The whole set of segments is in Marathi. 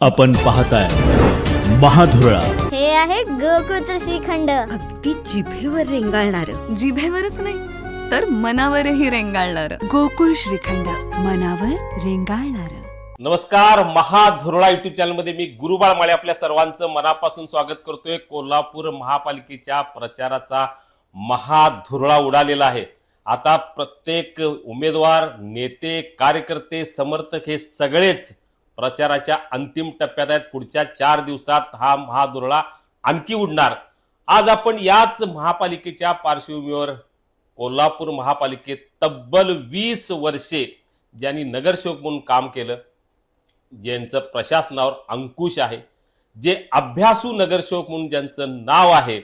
आपण पाहताय महाधुरळा. हे आहे गोकुळचं श्रीखंड. अगदी जिभेवर रेंगाळणार. जिभेवरच नाही तर मनावरही रेंगाळणार. गोकुळ श्रीखंड मनावर रेंगाळणार. नमस्कार महाधुरळा युट्यूब चॅनलमध्ये मी गुरुबाळ माळे आपल्या सर्वांचं मनापासून स्वागत करतोय. कोल्हापूर महापालिकेच्या प्रचाराचा महाधुरळा उडालेला आहे. आता प्रत्येक उमेदवार नेते कार्यकर्ते समर्थक हे सगळेच प्रचाराच्या अंतिम टप्प्यात आहेत. पुढच्या चार दिवसात हा महादुर्ळा आणखी उडणार. आज आपण याच महापालिकेच्या पार्श्वभूमीवर कोल्हापूर महापालिकेत तब्बल वीस वर्षे ज्यांनी नगरसेवक म्हणून काम केलं ज्यांचं प्रशासनावर अंकुश आहे जे अभ्यासू नगरसेवक म्हणून ज्यांचं नाव आहे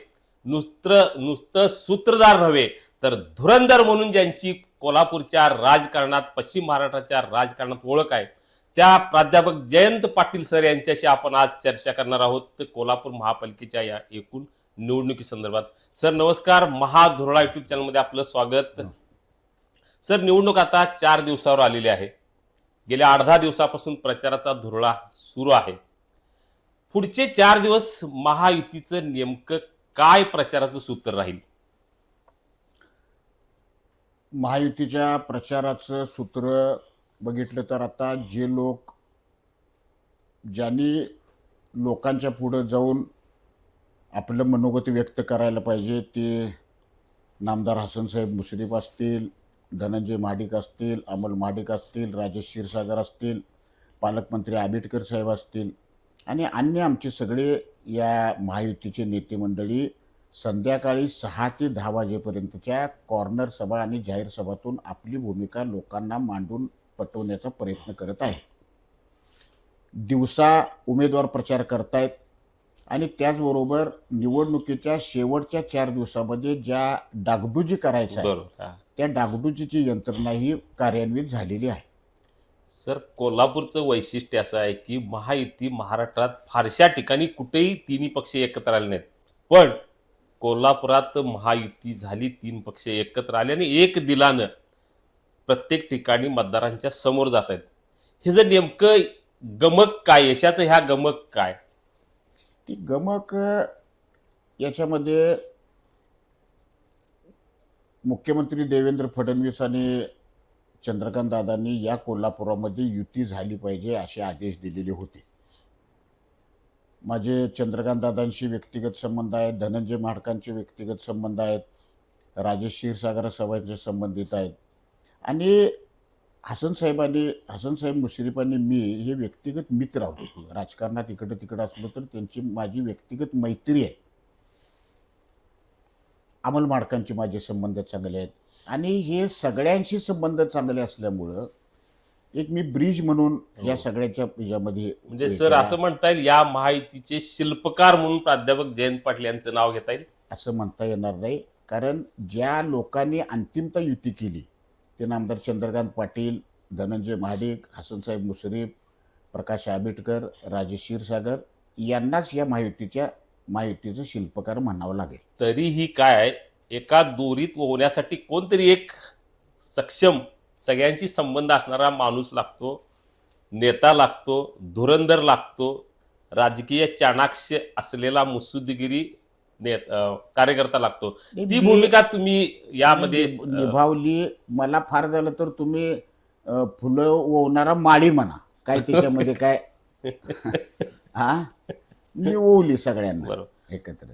नुसतं नुसतं सूत्रधार नव्हे तर धुरंधर म्हणून ज्यांची कोल्हापूरच्या राजकारणात पश्चिम महाराष्ट्राच्या राजकारणात ओळख आहे त्या प्राध्यापक जयंत पाटील सर यांच्याशी आपण आज चर्चा करणार आहोत कोल्हापूर महापालिकेच्या या एकूण निवडणुकी संदर्भात. सर नमस्कार. महाधुरळा युट्यूब चॅनलमध्ये आपलं स्वागत. सर निवडणूक आता चार दिवसावर आलेली आहे. गेल्या अर्धा दिवसापासून प्रचाराचा धुरळा सुरू आहे. पुढचे चार दिवस महायुतीचं नेमकं काय प्रचाराचं सूत्र राहील? महायुतीच्या प्रचाराचं सूत्र बघितलं तर आता जे लोक ज्यांनी लोकांच्या पुढं जाऊन आपलं मनोगत व्यक्त करायला पाहिजे ते नामदार हसनसाहेब मुश्रीफ असतील धनंजय महाडिक असतील अमोल महाडिक असतील राजेश क्षीरसागर असतील पालकमंत्री आंबेडकर साहेब असतील आणि अन्य आमचे सगळे या महायुतीचे नेते मंडळी संध्याकाळी सहा ते दहा वाजेपर्यंतच्या कॉर्नर सभा आणि जाहीर सभातून आपली भूमिका लोकांना मांडून पटवण्याचा प्रयत्न करत आहे. दिवसा उमेदवार प्रचार करतायत आणि त्याचबरोबर निवडणुकीच्या शेवटच्या चार दिवसामध्ये ज्या डागडुजी करायच्या. त्या डागडुजीची यंत्रणा ही कार्यान्वित झालेली आहे. सर कोल्हापूरचं वैशिष्ट्य असं आहे की महायुती महाराष्ट्रात फारशा ठिकाणी कुठेही तिन्ही पक्ष एकत्र आले नाहीत. पण कोल्हापुरात महायुती झाली तीन पक्ष एकत्र आले आणि एक दिलानं प्रत्येक ठिकाणी मतदारांच्या समोर जात आहेत. हे जर नेमकं गमक काय? यशाचं ह्या गमक काय? ती गमक याच्यामध्ये मुख्यमंत्री देवेंद्र फडणवीस आणि चंद्रकांत दादांनी या कोल्हापुरामध्ये युती झाली पाहिजे असे आदेश दिलेले होते. माझे चंद्रकांत दादांशी व्यक्तिगत संबंध आहेत धनंजय महाडकांचे व्यक्तिगत संबंध आहेत राजेश क्षीरसागर सभांचे संबंधित आहेत. आणि हसन साहेबांनी हसन साहेब मुश्रीफांनी मी हे व्यक्तिगत मित्र आहोत. राजकारणात इकडं तिकडं असलो तर त्यांची माझी व्यक्तिगत मैत्री आहे. अमल माडकांचे माझे संबंध चांगले आहेत. आणि हे सगळ्यांशी संबंध चांगले असल्यामुळं एक मी ब्रिज म्हणून या सगळ्याच्या याच्यामध्ये म्हणजे सर असं म्हणता येईल या महायुतीचे शिल्पकार म्हणून प्राध्यापक जयंत पाटील यांचं नाव घेता येईल? असं म्हणता येणार नाही. कारण ज्या लोकांनी अंतिमता युती केली ते नामदार चंद्रकांत पाटील धनंजय महाडिक हसनसाहेब मुश्रीफ प्रकाश आंबेडकर राजेश क्षीरसागर यांनाच या महायुतीच्या महायुतीचं शिल्पकार म्हणावं लागेल. तरीही काय एका दोरीत होण्यासाठी कोणतरी एक सक्षम सगळ्यांशी संबंध असणारा माणूस लागतो नेता लागतो धुरंधर लागतो राजकीय चाणाक्ष असलेला मुत्सुद्दीगिरी कार्यकर्ता लागतो. ती भूमिका तुम्ही यामध्ये निभ- निभावली. मला फार झालं तर तुम्ही फुलं ओवणारा माळी म्हणा. काय त्याच्यामध्ये काय? हा? मी ओवली सगळ्यांना बरोबर. एकत्र.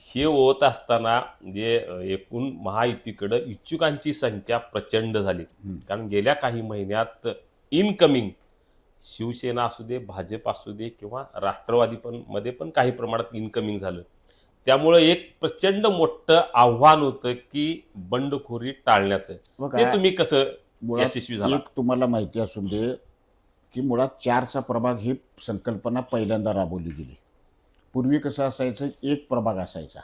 हे होत असताना जे एकूण महायुतीकडं इच्छुकांची संख्या प्रचंड झाली. कारण गेल्या काही महिन्यात इनकमिंग शिवसेना असू दे भाजप असू दे किंवा राष्ट्रवादी पण मध्ये पण काही प्रमाणात इनकमिंग झालं. त्यामुळं एक प्रचंड मोठं आव्हान होतं की बंडखोरी टाळण्याचं. ते तुम्ही कसं यशस्वी झाला एक तुम्हाला माहिती असून दे की मुळात चारचा प्रभाग ही संकल्पना पहिल्यांदा राबवली गेली. पूर्वी कसं असायचं एक प्रभाग असायचा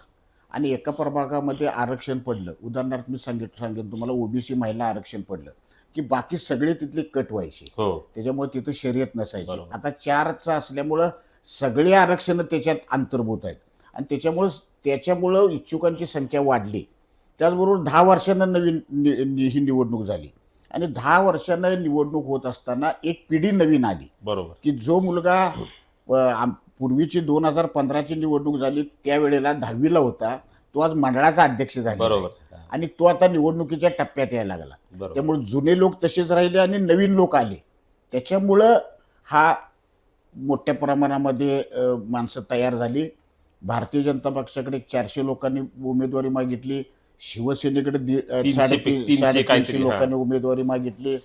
आणि एका प्रभागामध्ये आरक्षण पडलं. उदाहरणार्थ मी सांगित सांगेन तुम्हाला ओबीसी महिला आरक्षण पडलं की बाकी सगळे तिथले कट व्हायचे. हो. त्याच्यामुळे तिथं शर्यत नसायची. आता चारचं असल्यामुळं सगळे आरक्षण त्याच्यात अंतर्भूत आहेत. आणि त्याच्यामुळं त्याच्यामुळं इच्छुकांची संख्या वाढली. त्याचबरोबर दहा वर्षांना नवीन नि- नि- ही निवडणूक झाली. आणि दहा वर्षानं निवडणूक होत असताना एक पिढी नवीन आली. बरोबर. की जो मुलगा पूर्वीची दोन हजार पंधराची निवडणूक झाली त्यावेळेला दहावीला होता तो आज मंडळाचा अध्यक्ष झाला बरोबर. आणि तो आता निवडणुकीच्या टप्प्यात यायला लागला. त्यामुळे जुने लोक तसेच राहिले आणि नवीन लोक आले. त्याच्यामुळं हा मोठ्या प्रमाणामध्ये माणसं तयार झाली. भारतीय जनता पक्षाकडे चारशे लोकांनी उमेदवारी मागितली. शिवसेनेकडे साडेतीनशे. लोकांनी उमेदवारी मागितली.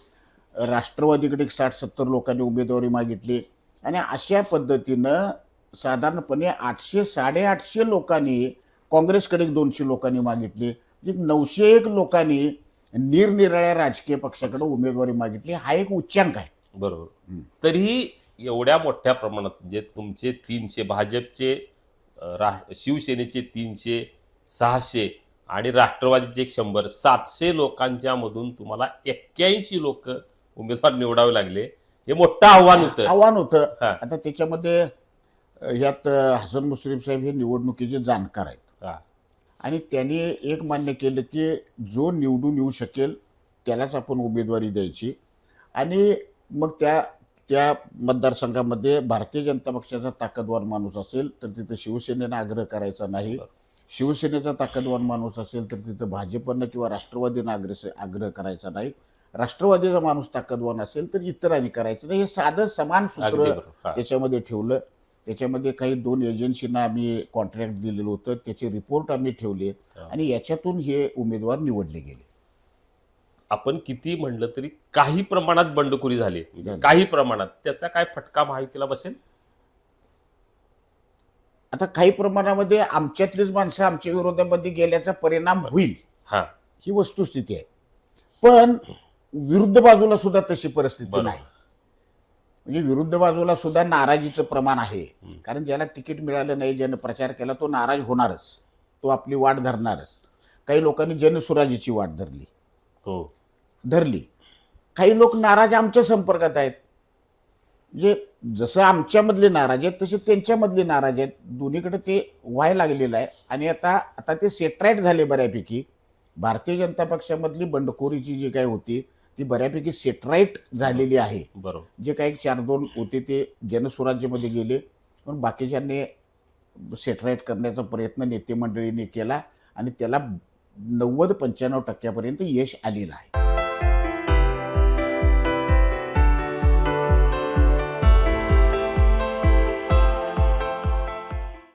राष्ट्रवादीकडे साठ सत्तर लोकांनी उमेदवारी मागितली. आणि अशा पद्धतीनं साधारणपणे आठशे साडेआठशे लोकांनी काँग्रेसकडे दोनशे लोकांनी मागितली. एक नऊशे एक लोकांनी निरनिराळ्या राजकीय पक्षाकडे उमेदवारी मागितली. हा एक उच्चांक आहे. बरोबर. तरीही एवढ्या मोठ्या प्रमाणात म्हणजे तुमचे तीनशे भाजपचे रा शिवसेनेचे तीनशे सहाशे आणि राष्ट्रवादीचे एक शंभर. सातशे लोकांच्या मधून तुम्हाला एक्क्याऐंशी लोक उमेदवार निवडावे लागले. हे मोठं आव्हान होतं. आव्हान होतं. हा. आता त्याच्यामध्ये यात हसन मुश्रीफ साहेब हे निवडणुकीचे जाणकार आहेत. हा, आणि त्यांनी एक मान्य केलं की जो निवडून येऊ शकेल त्यालाच आपण उमेदवारी द्यायची. आणि मग त्या त्या मतदारसंघामध्ये भारतीय जनता पक्षाचा ताकदवार माणूस असेल तर तिथं शिवसेनेनं आग्रह करायचा नाही. शिवसेनेचा ताकदवार माणूस असेल तर तिथं भाजपनं किंवा राष्ट्रवादीनं आग्रह आग्रह करायचा नाही. राष्ट्रवादीचा माणूस ताकदवान असेल तर इतरांनी करायचं नाही. हे साधं समान सूत्र. त्याच्यामध्ये ठेवलं. त्याच्यामध्ये काही दोन एजन्सींना आम्ही कॉन्ट्रॅक्ट दिलेलं होतं. त्याचे रिपोर्ट आम्ही ठेवले. आणि याच्यातून हे उमेदवार निवडले गेले. आपण किती म्हणलं तरी काही प्रमाणात बंडखोरी झाली म्हणजे. काही प्रमाणात. त्याचा काय फटका माहितीला बसेल? आता काही प्रमाणामध्ये आमच्यातलीच माणसं आमच्या विरोधामध्ये गेल्याचा परिणाम होईल. हा. ही वस्तुस्थिती आहे. पण विरुद्ध बाजूला सुद्धा तशी परिस्थिती. नाही. म्हणजे विरुद्ध बाजूला सुद्धा नाराजीचं प्रमाण आहे. कारण ज्याला तिकीट मिळालं नाही ज्यानं प्रचार केला तो नाराज होणारच. तो आपली वाट धरणारच. काही लोकांनी जनसुराजीची वाट धरली. हो. धरली. काही लोक नाराज आमच्या संपर्कात आहेत. म्हणजे जसं आमच्यामधले नाराज आहेत तसे त्यांच्यामधले नाराज आहेत. दोन्हीकडे ते व्हायला लागलेलं आहे. आणि आता आता ते सेटराईट झाले बऱ्यापैकी. भारतीय जनता पक्षामधली बंडखोरीची जी काय होती ती बऱ्यापैकी सेटराईट झालेली आहे. बरोबर. जे काही चार दोन होते ते जनस्वराज्यमध्ये गेले. पण बाकीच्यांनी सेटराईट करण्याचा प्रयत्न नेते मंडळींनी केला आणि त्याला नव्वद पंच्याण्णव टक्क्यापर्यंत यश आलेलं आहे.